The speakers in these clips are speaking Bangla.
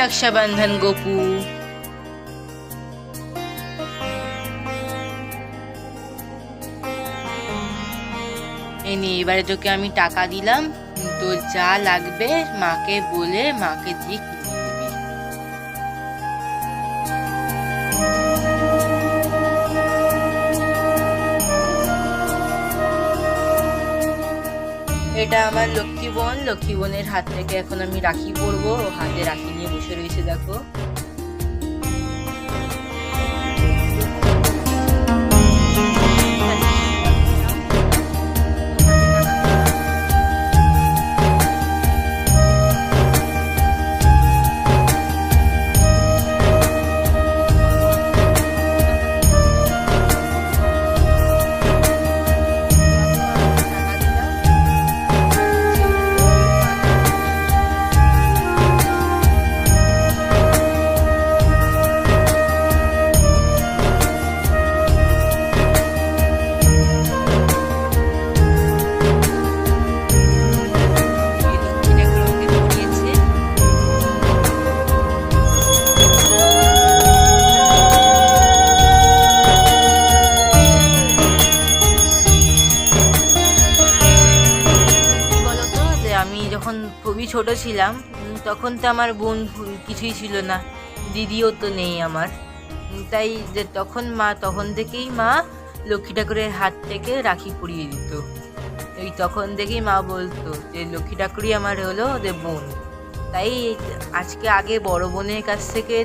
রক্ষাবন্ধন গোপু এনে এবারে তোকে আমি টাকা দিলাম। তোর যা লাগবে মাকে বলে মাকে দিয়ে এটা আমার লক্ষ্মী বোন। লক্ষ্মী বোনের হাত থেকে এখন আমি রাখি পরবো। হাতে রাখি নিয়ে বসে রয়েছে, দেখো। যখন খুবই ছোট ছিলাম তখন তো আমার বোন কিছুই ছিল না। দিদিও তো নেই আমার। তাই যে তখন মা, তখন থেকেই মা লক্ষ্মী ঠাকুরের হাত থেকে রাখি পরিয়ে দিত। এই তখন থেকেই মা বলতো যে, লক্ষ্মী ঠাকুরই আমার হলো ওদের বোন। তাই আজকে আগে বড় বোনের কাছ থেকে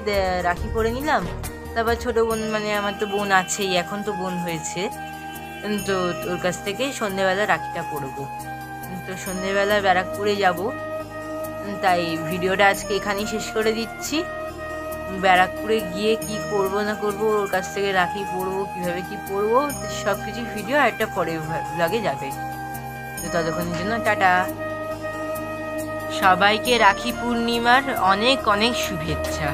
রাখি পরে নিলাম। তারপর ছোট বোন মানে আমার তো বোন আছেই, এখন তো বোন হয়েছে। তো ওর কাছ থেকে সন্ধেবেলা রাখিটা পরবো। তো সন্ধেবেলা ব্যারাকপুরে যাব। তাই ভিডিওটা আজকে এখানেই শেষ করে দিচ্ছি। ব্যারাকপুরে গিয়ে কি করব না করব, ওর কাছ থেকে রাখি পরবো কীভাবে কি পরবো সব কিছু ভিডিও একটা পরে ব্লগে যাবে। তো ততক্ষণের জন্য টাটা। সবাইকে রাখি পূর্ণিমার অনেক অনেক শুভেচ্ছা।